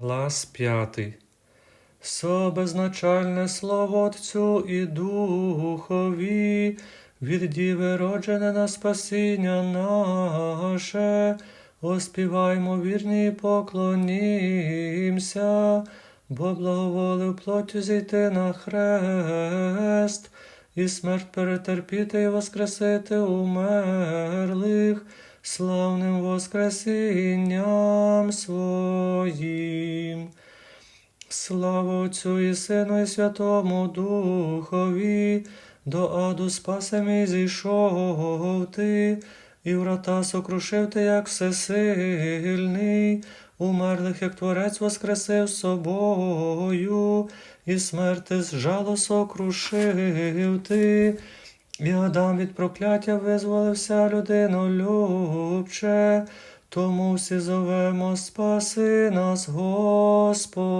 Глас п'ятий. Собезначальне слово Отцю і Духові, від Діви роджене на спасіння наше, оспіваймо вірні і поклонімся, бо благоволив плоттю зійти на хрест, і смерть перетерпіти і воскресити умерлих, славним воскресінням своїм. Слава Отцю і Сину і Святому Духові, до аду спасем і зійшов ти, і врата сокрушив ти, як всесильний, умерлих, як творець воскресив собою, і смерти з жалу сокрушив ти. І Адам від прокляття визволився людину любче, тому всі зовемо спаси нас, Господи.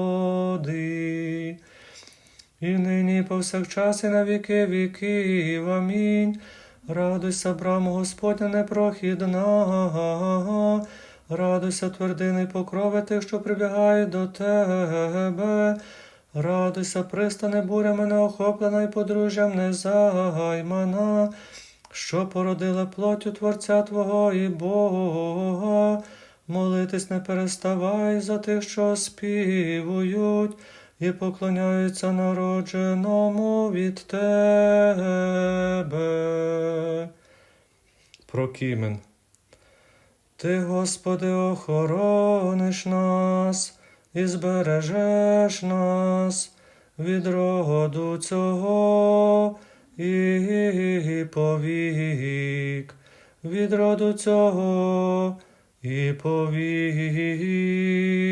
І нині повсякчас і на віки віків. Амінь. Радуйся, брамо Господня непрохідна, радуйся, твердини покрови тих, що прибігають до тебе. Радуйся, пристане бурями неохоплена і подружжям незаймана, що породила плоттю Творця Твого і Бога. Молитись не переставай за тих, що співують і поклоняються народженому від Тебе. Прокімен. Ти, Господи, охорониш нас і збережеш нас від роду цього і повік, від роду цього і повік.